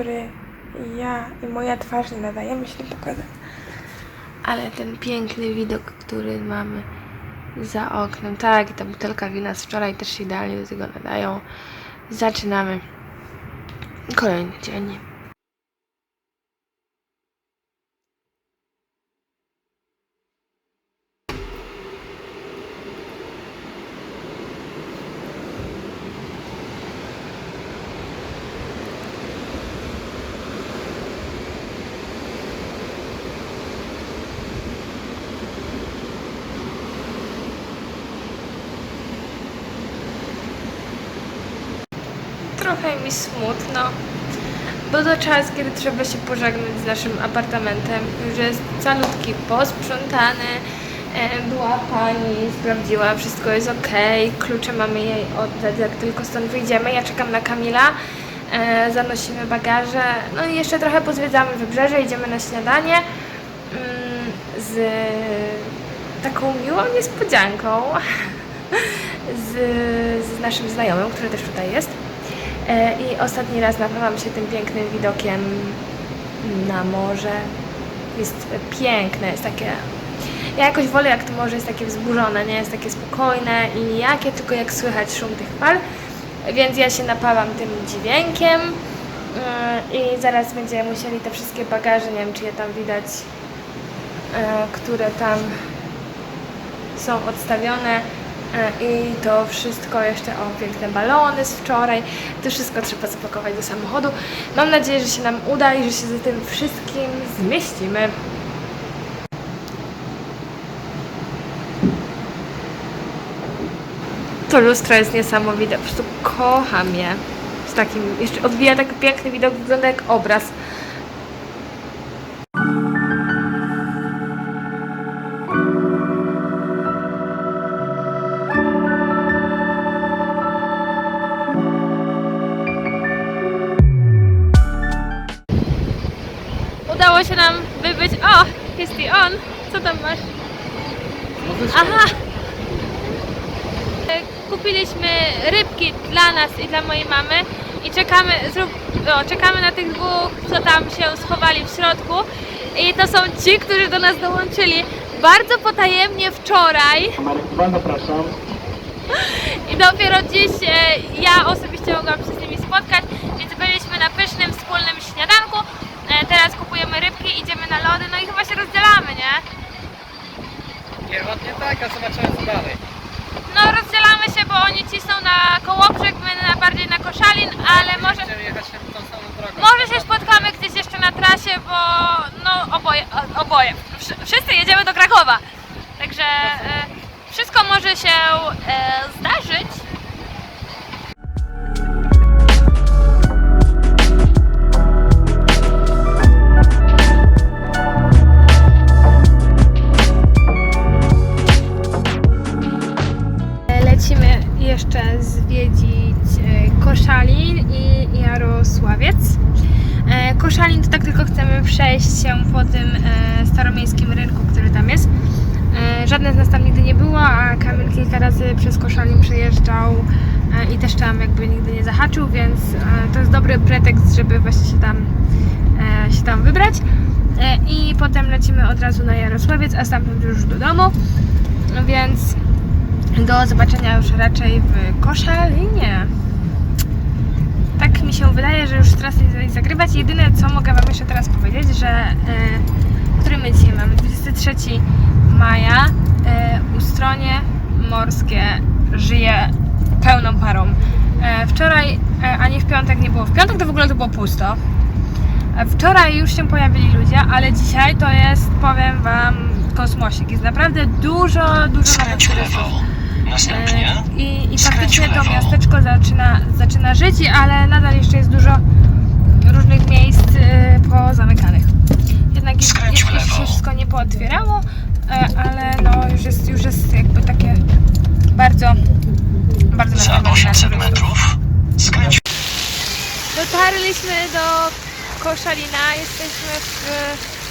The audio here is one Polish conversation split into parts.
Dobry. Ja i moja twarz nie nadajemy się do pokazać. Ale ten piękny widok, który mamy za oknem. Tak, i ta butelka wina z wczoraj też się idealnie do tego nadają. Zaczynamy kolejny dzień. Trochę mi smutno, bo to czas, kiedy trzeba się pożegnać z naszym apartamentem. Już jest calutki, posprzątany. E, Była pani, sprawdziła, wszystko jest ok. Klucze mamy jej oddać, jak tylko stąd wyjdziemy. Ja czekam na Kamila. E, zanosimy bagaże. No i jeszcze trochę pozwiedzamy wybrzeże, idziemy na śniadanie mm, z taką miłą niespodzianką z, z naszym znajomym, który też tutaj jest. E, I ostatni raz napawam się tym pięknym widokiem na morze. Jest piękne, jest takie. Ja jakoś wolę, jak to morze jest takie wzburzone, nie jest takie spokojne i nijakie, tylko jak słychać szum tych fal. Więc ja się napawam tym dźwiękiem. E, I zaraz będziemy musieli te wszystkie bagaże, nie wiem czy je tam widać, e, które tam są odstawione i to wszystko jeszcze, o piękne balony z wczoraj, to wszystko trzeba spakować do samochodu. Mam nadzieję, że się nam uda i że się za tym wszystkim zmieścimy. To lustro jest niesamowite, po prostu kocham je. Z takim, jeszcze odbija taki piękny widok, wygląda jak obraz. Wybyć. O, jest i on. Co tam masz? Aha! E, Kupiliśmy rybki dla nas i dla mojej mamy i czekamy, zrób, o, czekamy na tych dwóch, co tam się schowali w środku. I to są ci, którzy do nas dołączyli bardzo potajemnie wczoraj. Zapraszam. I dopiero dziś e, ja osobiście mogłam się z nimi spotkać, więc byliśmy na pysznym wspólnym śniadanku. E, teraz kupujemy rybki, idziemy na lody, no i chyba się rozdzielamy, nie? Pierwotnie tak, a zobaczymy co dalej. No rozdzielamy się, bo oni cisną na Kołobrzeg, my na bardziej na Koszalin, ale może, Będziemy jechać tą samą drogą. może się spotkamy gdzieś jeszcze na trasie, bo no oboje, o- oboje, Wsz- wszyscy jedziemy do Krakowa. Także e, wszystko może się e, zdarzyć. Przez Koszalin przejeżdżał e, i też tam jakby nigdy nie zahaczył, więc e, to jest dobry pretekst, żeby właśnie się tam, e, się tam wybrać. I potem lecimy od razu na Jarosławiec, a stamtąd już do domu. Więc do zobaczenia już raczej w Koszalinie. Tak mi się wydaje, że już teraz nie zagrywać. Jedyne co mogę Wam jeszcze teraz powiedzieć, że który my dzisiaj mamy? 23 maja. E, Ustronie morskie żyje pełną parą. E, wczoraj e, ani w piątek nie było. W piątek to w ogóle to było pusto. A Wczoraj już się pojawili ludzie, ale dzisiaj to jest, powiem Wam, kosmosik. Jest naprawdę dużo, dużo turystów. Następnie E, I, i faktycznie to miasteczko zaczyna, zaczyna żyć, ale nadal jeszcze jest dużo różnych miejsc e, pozamykanych. 500 metrów skręć. Dotarliśmy do Koszalina, jesteśmy w,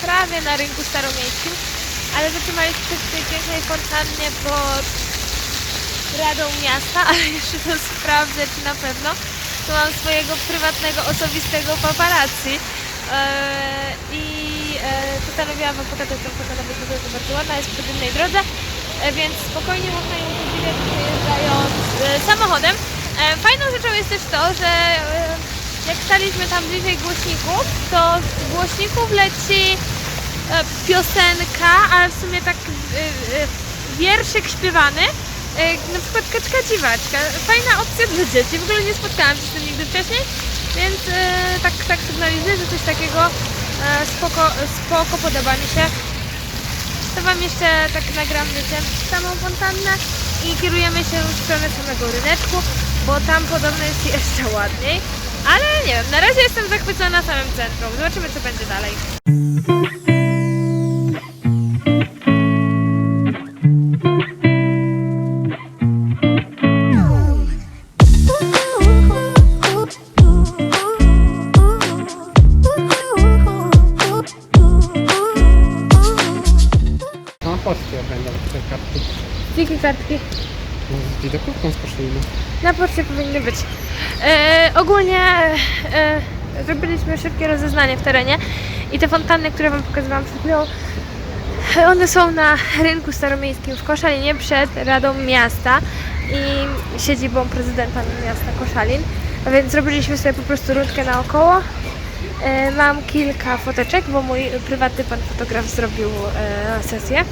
prawie na rynku staromiejskim, ale zatrzymaliśmy się w tej pięknej fontannie pod Radą Miasta, ale jeszcze to sprawdzę, czy na pewno. Tu mam swojego prywatnego, osobistego paparazzi eee, i eee, postanowiłam wam pokazać tą fontanę, bo jest bardzo ładna, jest przy głównej drodze więc spokojnie można ją podziwiać przejeżdżając e, samochodem. E, Fajną rzeczą jest też to, że e, jak staliśmy tam bliżej głośników, to z głośników leci e, piosenka, ale w sumie tak e, e, wierszyk śpiewany, e, na przykład Kaczka Dziwaczka. Fajna opcja dla dzieci, w ogóle nie spotkałam się z tym nigdy wcześniej, więc e, tak, tak sygnalizuję, że coś takiego e, spoko, spoko podoba mi się. To Wam jeszcze tak nagram, wiecie, samą fontannę i kierujemy się w stronę samego ryneczku, bo tam podobno jest jeszcze ładniej. Ale nie wiem, na razie jestem zachwycona samym centrum. Zobaczymy, co będzie dalej. Ogólnie e, zrobiliśmy szybkie rozeznanie w terenie i te fontanny, które Wam pokazywałam przed chwilą, one są na rynku staromiejskim w Koszalinie przed Radą Miasta i siedzibą prezydenta miasta Koszalin. A więc zrobiliśmy sobie po prostu rundkę naokoło. E, mam kilka foteczek, bo mój prywatny pan fotograf zrobił e, sesję.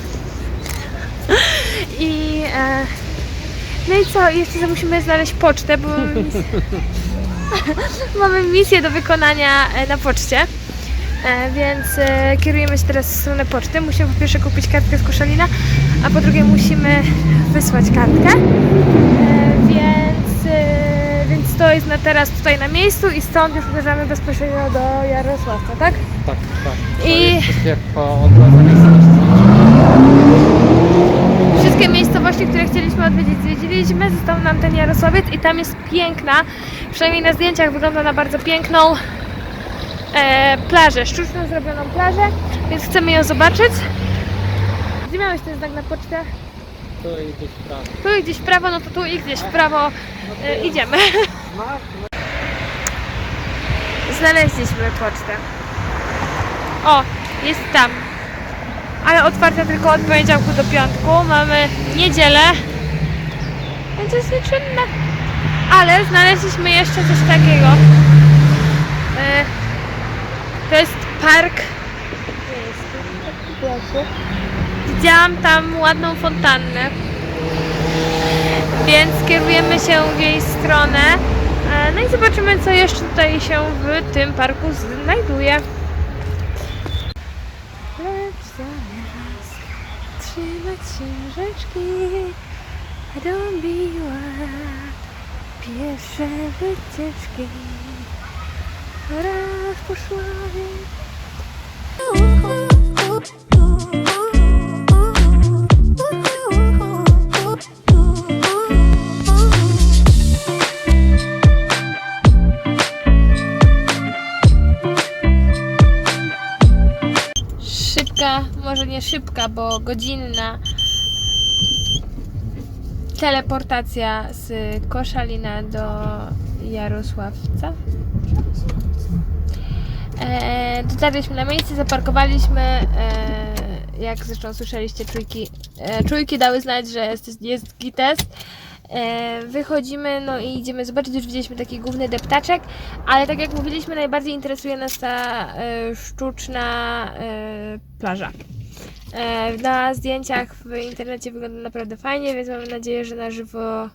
I e, no i co? Jeszcze musimy znaleźć pocztę, bo mamy misję, do wykonania e, na poczcie. E, Więc e, kierujemy się teraz w stronę poczty. Musimy po pierwsze kupić kartkę z Koszalina, a po drugie musimy wysłać kartkę. Więc, więc to jest na teraz tutaj na miejscu i stąd już uderzamy bezpośrednio do Jarosławca, tak? Tak, tak. To I- jest po. Wszystkie miejscowości, które chcieliśmy odwiedzić, zwiedziliśmy. Został nam ten Jarosławiec i tam jest piękna, przynajmniej na zdjęciach wygląda na bardzo piękną e, plażę, sztuczną zrobioną plażę, więc chcemy ją zobaczyć. Gdzie miałeś ten znak na pocztę? Tu i gdzieś w prawo. Tu i gdzieś w prawo, no to tu i gdzieś w prawo e, idziemy. Znaleźliśmy pocztę. O, jest tam. Ale otwarta tylko od poniedziałku do piątku. Mamy niedzielę. Więc jest nieczynne. Ale znaleźliśmy jeszcze coś takiego. E, To jest park. Widziałam tam ładną fontannę. Więc kierujemy się w jej stronę. E, No i zobaczymy, co jeszcze tutaj się w tym parku znajduje. Trzymać się rzeczki, robiła pierwsze wycieczki. Raz poszła szybka, może nie szybka, bo godzinna teleportacja z Koszalina do Jarosławca. E, dotarliśmy na miejsce, zaparkowaliśmy. E, jak zresztą słyszeliście, czujki, e, czujki dały znać, że jest, jest gites. E, wychodzimy, no i idziemy zobaczyć. Już widzieliśmy taki główny deptaczek, ale tak jak mówiliśmy, najbardziej interesuje nas ta e, sztuczna e, plaża. E, na zdjęciach w internecie wygląda naprawdę fajnie, więc mamy nadzieję, że na żywo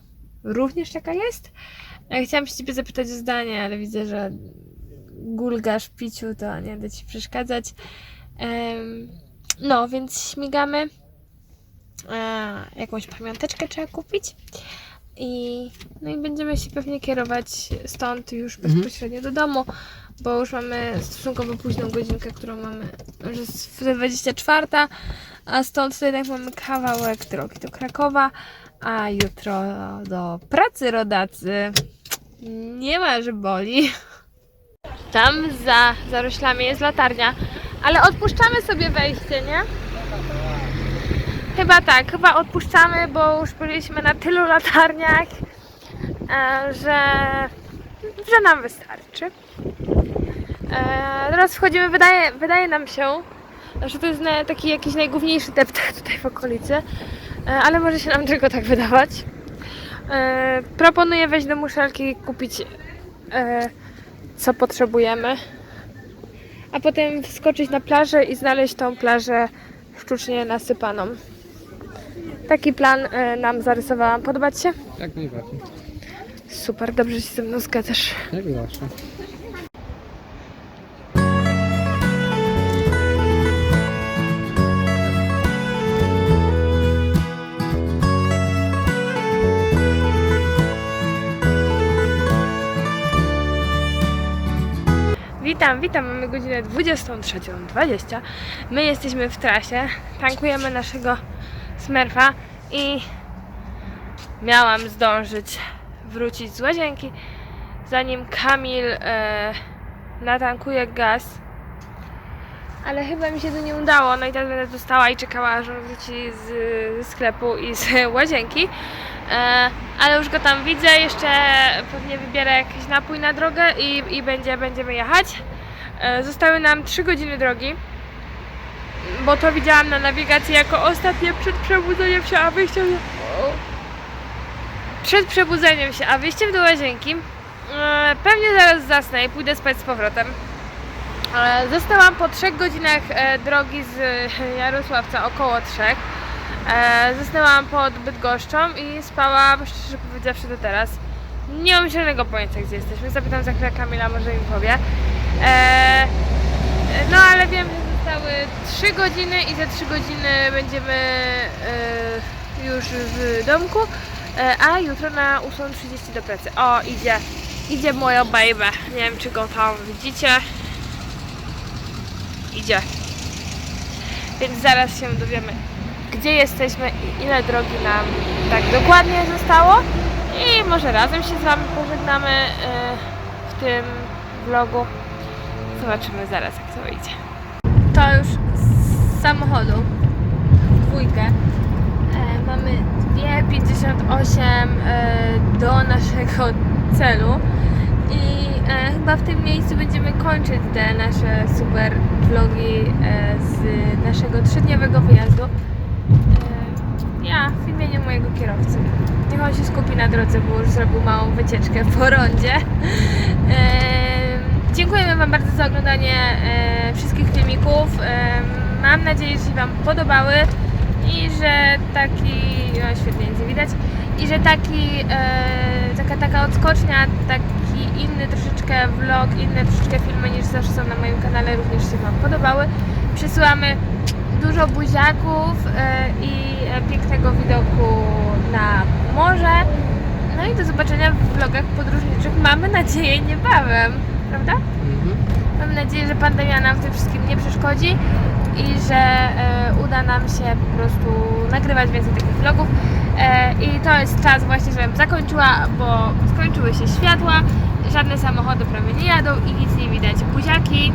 również taka jest. E, chciałam się Ciebie zapytać o zdanie, ale widzę, że gulgasz w piciu, to nie będę Ci przeszkadzać. No, więc śmigamy. E, jakąś pamiąteczkę trzeba kupić. I, no i będziemy się pewnie kierować stąd już bezpośrednio do domu, bo już mamy stosunkowo późną godzinkę, którą mamy, że jest 24, a stąd to jednak mamy kawałek drogi do Krakowa, a jutro do pracy rodacy. Nie ma, że boli. Tam za zaroślami jest latarnia, ale odpuszczamy sobie wejście, nie? Chyba tak, chyba odpuszczamy, bo już byliśmy na tylu latarniach, e, że że nam wystarczy. E, teraz wchodzimy, wydaje, wydaje nam się, że to jest taki jakiś najgłówniejszy deptak tutaj w okolicy, e, ale może się nam tylko tak wydawać. Proponuję wejść do muszelki kupić co potrzebujemy, a potem wskoczyć na plażę i znaleźć tą plażę sztucznie nasypaną. Taki plan e, nam zarysowałam. Podoba Ci się? Jak najbardziej. Super, dobrze się ze mną zgadzasz. Jak zawsze. Witam, witam. Mamy godzinę 23.20. My jesteśmy w trasie. Tankujemy naszego smerfa i miałam zdążyć wrócić z łazienki, zanim Kamil e, natankuje gaz. Ale chyba mi się to nie udało. No i teraz będę tu stała i czekała, aż on wróci z, ze sklepu i z łazienki. E, ale już go tam widzę, jeszcze pewnie wybierę jakiś napój na drogę i, i będzie, będziemy jechać. E, zostały nam 3 godziny drogi, bo to widziałam na nawigacji jako ostatnie przed przebudzeniem się, a wyjściem przed przebudzeniem się, a wyjściem do łazienki. E, pewnie zaraz zasnę i pójdę spać z powrotem. E, Zostałam po 3 godzinach e, drogi z Jarosławca, około 3. E, zasnęłam pod Bydgoszczą i spałam, szczerze powiedziawszy, do teraz. Nie mam zielonego pojęcia, gdzie jesteśmy. Zapytam za chwilę Kamila, może mi powie. No ale wiem, że zostały 3 godziny i za 3 godziny będziemy e, już w domku, e, a jutro na 8.30 do pracy. O, idzie, idzie moja baby. Nie wiem, czy go tam widzicie. Idzie. Więc zaraz się dowiemy, gdzie jesteśmy i ile drogi nam tak dokładnie zostało. I może razem się z Wami pożegnamy e, w tym vlogu. Zobaczymy zaraz, jak to wyjdzie. To już z samochodu, dwójkę. E, mamy 2,58 e, do naszego celu. I e, chyba w tym miejscu będziemy kończyć te nasze super vlogi e, z naszego trzydniowego wyjazdu. E, ja w imieniu mojego kierowcy. Niech on się skupi na drodze, bo już zrobił małą wycieczkę po rondzie. E, dziękujemy Wam bardzo za oglądanie e, wszystkich filmików. E, mam nadzieję, że się Wam podobały i że taki. O, świetnie nie widać. I że taki, e, taka, taka odskocznia, taki inny troszeczkę vlog, inne troszeczkę filmy niż zawsze są na moim kanale również się Wam podobały. Przysyłamy dużo buziaków i pięknego widoku na morze. No i do zobaczenia w vlogach podróżniczych mamy nadzieję niebawem, prawda? Mam nadzieję, że pandemia nam w tym wszystkim nie przeszkodzi i że e, uda nam się po prostu nagrywać więcej takich vlogów. E, I to jest czas właśnie, żebym zakończyła, bo skończyły się światła, żadne samochody prawie nie jadą i nic nie widać. Buziaki!